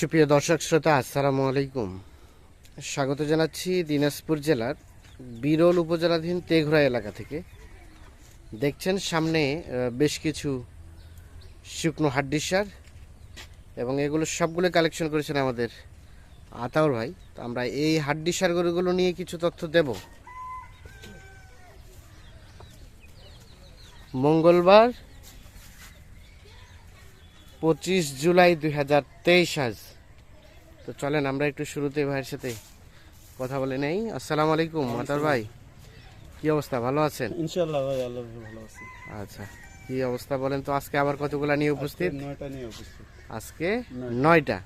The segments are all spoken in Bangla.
সুপ্রিয় দর্শক শ্রোতা, আসসালামু আলাইকুম। স্বাগত জানাচ্ছি দিনাজপুর জেলার বিরল উপজেলাধীন তেঘরা এলাকা থেকে। দেখছেন সামনে বেশ কিছু শুকনো হাড্ডির সার এবং এগুলো সবগুলো কালেকশন করেছেন আমাদের আতাউর ভাই। তো আমরা এই হাড্ডি সার গরুগুলো নিয়ে কিছু তথ্য দেব। মঙ্গলবার পঁচিশ জুলাই দুই হাজার তেইশ আজ। তো চলেন আমরা একটু শুরুতে ভাইয়ের সাথে কথা বলে নেই। আসসালামু আলাইকুম মাতার ভাই। কি অবস্থা ভালো আছেন? ইনশাল্লাহ ভাই আল্লাহ ভালো আছি। আচ্ছা কি অবস্থা বলেন তো? আজকে আবার কতগুলা নিয়ে উপস্থিত? নয়টা নিয়ে উপস্থিত। আজকে নয়টা।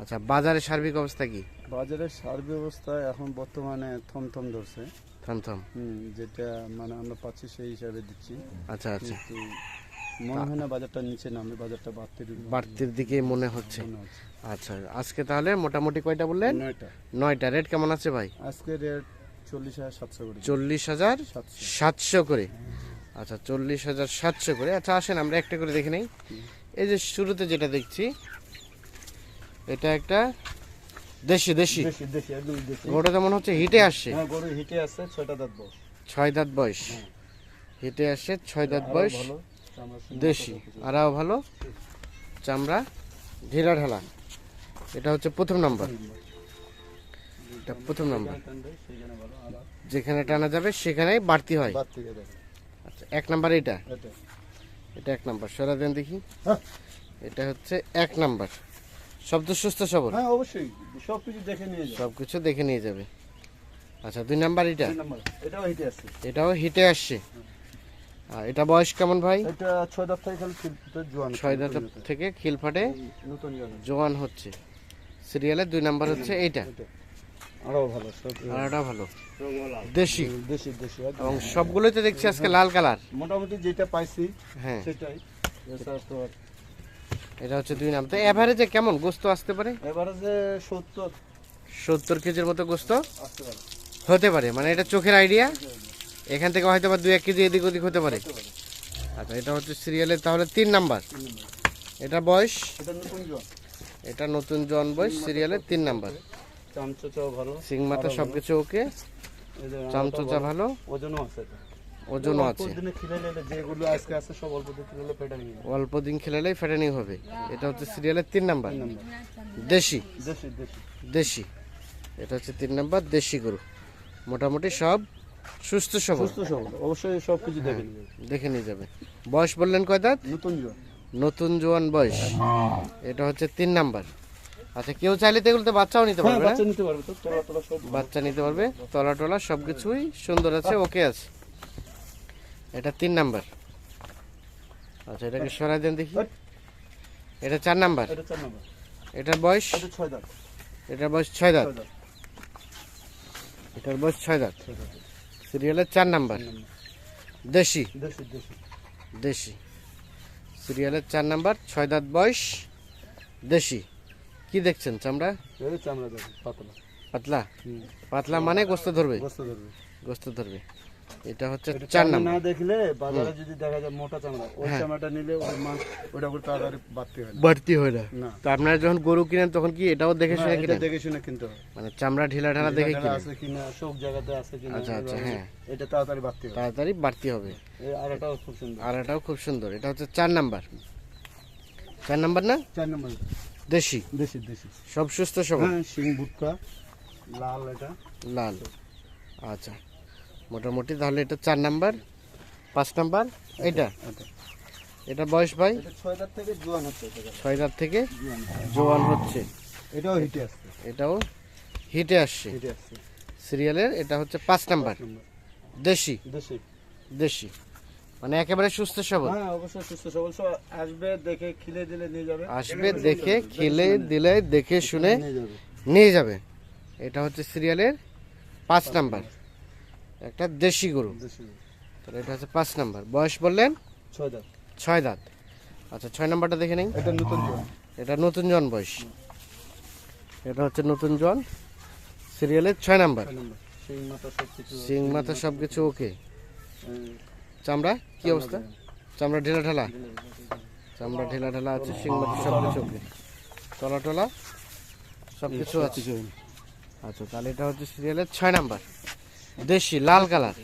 আচ্ছা বাজারের সার্বিক অবস্থা কি? বাজারের সার্বিক অবস্থা এখন বর্তমানে থমথম ধরছে। থমথম। হুম, যেটা মানে আমরা পাচ্ছি সেই হিসাবে দিচ্ছি। আচ্ছা আচ্ছা। মনে হয় না বাজারটা নিচে নামে বাজারটা বাড়তে বাড়তির দিকে মনে হচ্ছে। আচ্ছা আজকে তাহলে মোটামুটি কয়টা বললেন? নয়টা। নয়টা। রেট কেমন আছে ভাই? আজকে রেট চল্লিশ হাজার সাতশো করে। চল্লিশ হাজার সাতশো। করে। আচ্ছা চল্লিশ হাজার সাতশো করে। আচ্ছা আসেন আমরা একটা করে দেখে নেই। এই যে শুরুতে যেটা দেখছি এটা একটা দেশি দেশি। গরুটা তো হচ্ছে হিটে আসছে। হ্যাঁ গরু হিটে আছে ছয়টা দাঁত ছয় দাঁত বয়স। হিটে আসছে ছয় দাঁত বয়স। দেশি। আরাও ভালো। চামড়া ঢিলা ঢালা। এটা হচ্ছে প্রথম নাম্বার। এটা প্রথম নাম্বার। যেখানে টানা যাবে সেখানেই বাড়তি হয়। আচ্ছা এক নাম্বার এটা? এটা। এক নাম্বার। সরা দেন দেখি। হ্যাঁ। এটা হচ্ছে এক নাম্বার। শব্দ সুস্থ সবল। হ্যাঁ অবশ্যই। সব কিছু দেখে নিয়ে যাও সব কিছু দেখে নিয়ে যাবে। আচ্ছা দুই নাম্বার এটা? দুই নাম্বার। এটাও হিটে আছে এটাও হিটে আসছে। এটা বয়স কেমন ভাই? এটা ছয় দাঁত থেকে জোয়ান ছয় দাঁত থেকে খিল ফাটে নতুন জোয়ান। হচ্ছে। সিরিয়ালের দুই নাম্বার হচ্ছে এইটা। আরও ভালো সব আর ভালো। দেশি। দেশি দেশি। এবং সবগুলোতে দেখছি আজকে লাল কালার। মোটামুটি যেটা পাইছি হ্যাঁ। সেটাই। এটা হচ্ছে দুই নাম তো এভারেজে কেমন গোস্ত আসতে পারে? যে সত্তর। সত্তর কেজির মতো গোস্ত? আসতে পারে। হতে পারে মানে এটা চোখের আইডিয়া এখান থেকে হয়তো বা দুই এক কেজি এদিক ওদিক হতে পারে। আচ্ছা এটা হচ্ছে সিরিয়ালের তাহলে তিন নাম্বার। এটা বয়স? এটা নতুন জন। বয়স সিরিয়ালের তিন নাম্বার। চামচাচাও ভালো সিং মাথা সবকিছু ওকে? চামচোচা ভালো। ওজনও আছে ওজনও আছে। অল্প দিনে খিলে নিলে যেগুলো আজকে আছে সব অল্প দিনে খিলে পেটে অল্প দিন খেলালেই ফেটানি হবে। এটা হচ্ছে সিরিয়ালের তিন নাম্বার। দেশি। দেশি। এটা হচ্ছে তিন নাম্বার দেশি গরু। মোটামুটি সব সুস্থ সবল। সুস্থ সবল। অবশ্যই সব কিছু দেখে নিয়ে দেখে নিয়ে যাবে। বয়স বললেন কয় দাঁত? নতুন জোয়ান। নতুন জোয়ান বয়স। এটা হচ্ছে তিন নাম্বার। আচ্ছা কেউ চাইলে তো এগুলোতে বাচ্চাও নিতে হ্যাঁ পারবে বাচ্চা নিতে পারবে তো তোলা তোলা সব বাচ্চা নিতে পারবে তলা টলা সব কিছুই সুন্দর আছে ওকে আছে। এটা তিন নাম্বার। আচ্ছা এটাকে সরাই দেন দেখি। এটা চার নাম্বার। এটা চার নাম্বার। এটার বয়স? এটা ছয় দাঁত। এটার বয়স ছয় দাঁত। এটার বয়স ছয় দাঁত। সিরিয়ালের চার নাম্বার। দেশি। দেশি সিরিয়ালের চার নাম্বার ছয় দাঁত বয়স দেশি। কি দেখছেন চামড়া? চামড়া পাতলা। পাতলা? পাতলা মানে গোস্ত ধরবে? গোস্ত ধরবে। গোস্ত ধরবে। এটা হচ্ছে চার নাম্বার। না দেখলে বাজারে যদি দেখা যায় মোটা চামড়া ওই হ্যাঁ। চামড়াটা নিলে ওই মাছ ওটা করে তাড়াতাড়ি বাড়তে হয় বাড়তি হয় না। তো আপনারা যখন গরু কিনেন তখন কি এটাও দেখে শুনে কিনেন? দেখে শুনে কিনতে হয় মানে চামড়া ঢিলা ঢালা দেখে কিনেন? আছে কিনা সব জায়গাতে আছে কিনা আচ্ছা, আচ্ছা, হ্যাঁ। এটা তাড়াতাড়ি বাড়তে হয় তাড়াতাড়ি বাড়তি হবে। এই আরেকটাও খুব সুন্দর। আর খুব সুন্দর। এটা হচ্ছে চার নাম্বার। চার নাম্বার না? চার নম্বর। দেশি? দেশি দেশি। সব সুস্থ সবল? হ্যাঁ শিং ভুট্টা লাল এটা। লাল। আচ্ছা। মোটামুটি তাহলে এটা চার নাম্বার পাঁচ নাম্বার এটা এটা বয়স ভাই? ছয় দাঁত থেকে জোয়ান হচ্ছে ছয় দাঁত থেকে জোয়ান। জোয়ান হচ্ছে। এটাও হিটে আসছে। এটাও হিটে আসছে। সিরিয়ালের এটা হচ্ছে পাঁচ নাম্বার। দেশি? দেশি। দেশি। মানে একেবারে সুস্থ সবল? হ্যাঁ অবশ্যই সুস্থ সবল। আসবে দেখে খিলে দিলে নিয়ে যাবে। আসবে দেখে খেলে দিলে দেখে শুনে নিয়ে যাবে। এটা হচ্ছে সিরিয়ালের পাঁচ নাম্বার। একটা দেশি গরু। তাহলে এটা হচ্ছে পাঁচ নাম্বার। বয়স বললেন? ছয় দাঁত। ছয় দাঁত। আচ্ছা ছয় নাম্বারটা দেখে নেই এটা নতুন এটা নতুন জন বয়স। এটা হচ্ছে নতুন জন। সিরিয়ালের ছয় নাম্বার। সিং মাথা সব কিছু ওকে। চামড়া? কি অবস্থা? চামড়া ঢেলা ঢালা? চামড়া ঢেলা ঢালা আছে সিং মাথা সব কিছু ওকে টলা? টলা সব কিছু আছে। আচ্ছা তাহলে এটা হচ্ছে সিরিয়ালের ছয় নাম্বার। দেশি লাল কালার।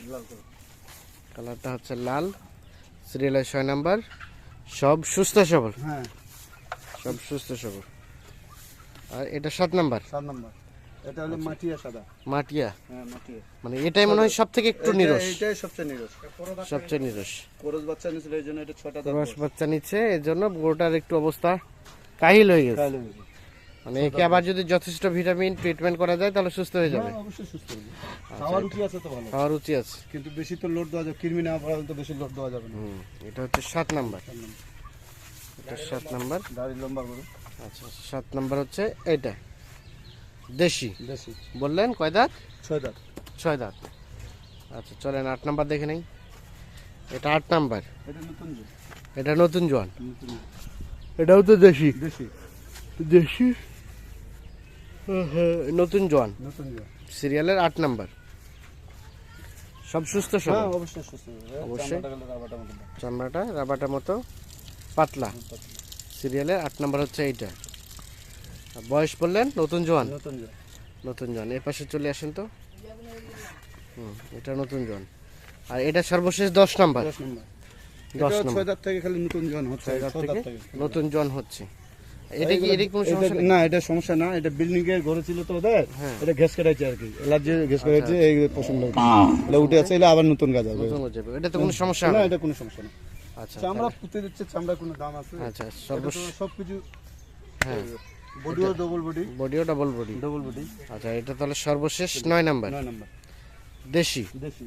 কালারটা হচ্ছে লাল সিরিয়ালের ছয় নাম্বার। সব সুস্থ সবল। হ্যাঁ। সব সুস্থ সবল। আর এটা সাত নাম্বার। সাত নম্বর। এটা হলো মাটিয়া সাদা। মাটিয়া। হ্যাঁ মাটিয়া। মানে এটাই মনে হয় সব থেকে একটু নিরস। সবচেয়ে নিরস। সবচেয়ে নিরস। বাচ্চা এই জন্য এটা ছটা দাঁত বাচ্চা নিচ্ছে এর জন্য গরুটার একটু অবস্থা কাহিল হয়ে গেছে। মানে একে আবার যদি যথেষ্ট ভিটামিন ট্রিটমেন্ট করা যায় তাহলে সুস্থ হয়ে যাবে। হ্যাঁ, অবশ্যই সুস্থ হবে খাওয়ার রুচি আছে তো ভালো খাওয়ার রুচি আছে। কিন্তু বেশি তো লোড দেওয়া যাবে কৃমি না পড়া তো বেশি লোড দেওয়া যাবে না। হুম এটা হচ্ছে সাত নাম্বার। এটা সাত নাম্বার। দাড়ি লম্বা করো। আচ্ছা সাত নাম্বার হচ্ছে এইটা দেশি। দেশি। বললেন কয় দাঁত? ছয় দাঁত। ছয় দাঁত। আচ্ছা চলেন আট নাম্বার দেখে নেই। এটা আট নাম্বার। এটা নতুন এটা নতুন জোয়ান। এটাও তো দেশি। দেশি। দেশি? নতুন জোয়ান। নতুন যে সিরিয়ালের আট নাম্বার। সব সুস্থ সব হ্যাঁ অবশ্যই সুস্থ অবশ্যই। চামড়াটা গেলে রাবারটা মতো। পাতলা। সিরিয়ালের আট নাম্বার হচ্ছে এইটা। বয়স বললেন নতুন জোয়ান? নতুন নতুন জোয়ান। এ পাশে চলে আসেন তো। হুম এটা নতুন জোয়ান। আর এটা সর্বশেষ দশ নাম্বার। দশ নম্বর। থেকে খালি নতুন জন হচ্ছে। নতুন জোয়ান হচ্ছে। এটা কি এর কোনো সমস্যা না এটা সমস্যা না এটা বিল্ডিং এর ঘরে ছিল তো ওদের হ্যাঁ। এটা আর কি এলার্জি এই পছন্দ এটা উঠে আছে এটা আবার নতুন গাছ হবে। নতুন হয়ে যাবে। এটা তো কোনো সমস্যা না না। এটা কোনো সমস্যা না। আচ্ছা চামড়া পুঁতে দিচ্ছে চামড়া কোনো দাম আছে? আচ্ছা এটা সর্বশেষ সবকিছু হ্যাঁ। বডিও ডবল বডি বডিও ডাবল বডি ডবল বডি আচ্ছা এটা তাহলে সর্বশেষ নয় নাম্বার? নয় নাম্বার। দেশি? দেশি।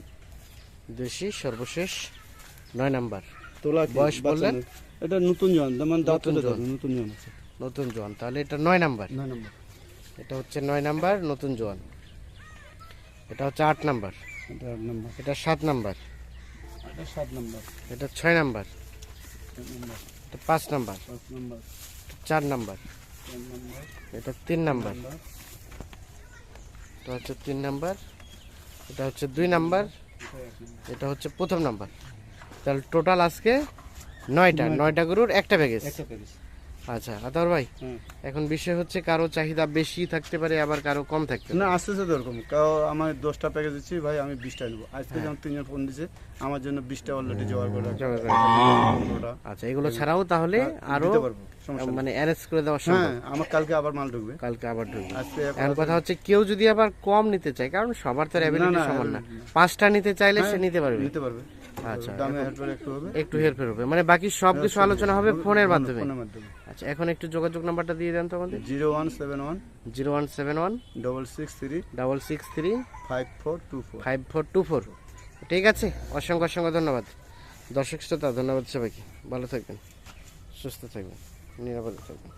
দেশি সর্বশেষ নয় নাম্বার। তোলা বয়স বললেন? এটা নতুন জন যেমন দাঁত জন। নতুন জন আছে। নতুন জোয়ান তাহলে এটা নয় নাম্বার নয় নাম্বার এটা হচ্ছে নয় নাম্বার নতুন জোয়ান এটা হচ্ছে আট নাম্বার এটা আট নাম্বার এটা সাত নাম্বার এটা সাত নাম্বার এটা ছয় নাম্বার এটা পাঁচ নাম্বার পাঁচ নাম্বার চার নাম্বার এটা তিন নাম্বার এটা হচ্ছে তিন নাম্বার এটা হচ্ছে দুই নাম্বার এটা হচ্ছে প্রথম নাম্বার তাহলে টোটাল আজকে নয়টা নয়টা গরুর একটা প্যাকেজ আচ্ছা ভাই হ্যাঁ এখন বিষয় হচ্ছে কারও চাহিদা বেশি থাকতে পারে আবার কারও কম থাকতে না আসতেছে তো এরকম কাউ আমার দশটা প্যাকেজ দিচ্ছি ভাই আমি বিশটা নেব। আজকে যেমন তিনজন ফোন দিছে আমার জন্য বিশটা অলরেডি জোগাড় করে করে আচ্ছা এগুলো ছাড়াও তাহলে আরও দিতে পারব মানে অ্যারেঞ্জ করে দেওয়া সম্ভব। হ্যাঁ আমার কালকে আবার মাল ঢুকবে। কালকে আবার ঢুকবে। এখন কথা হচ্ছে কেউ যদি আবার কম নিতে চায় কারণ সবার তো অ্যাবিলিটি না, সমান না। পাঁচটা নিতে চাইলে সে নিতে পারবে। নিতে পারবে। আচ্ছা দামে একটু হবে? একটু হেরফের হবে। মানে বাকি সব কিছু আলোচনা হবে ফোনের মাধ্যমে ফোনের মাধ্যমে। আচ্ছা এখন একটু যোগাযোগ নাম্বারটা দিয়ে দেন তো আমাদের। Zero one seven one zero one seven one double six three double six three five four two four. Five four two four. ঠিক আছে অসংখ্য অসংখ্য ধন্যবাদ। দর্শক শ্রোতা ধন্যবাদ সবাইকে। ভালো থাকবেন সুস্থ থাকবেন নিরাপদে থাকবেন।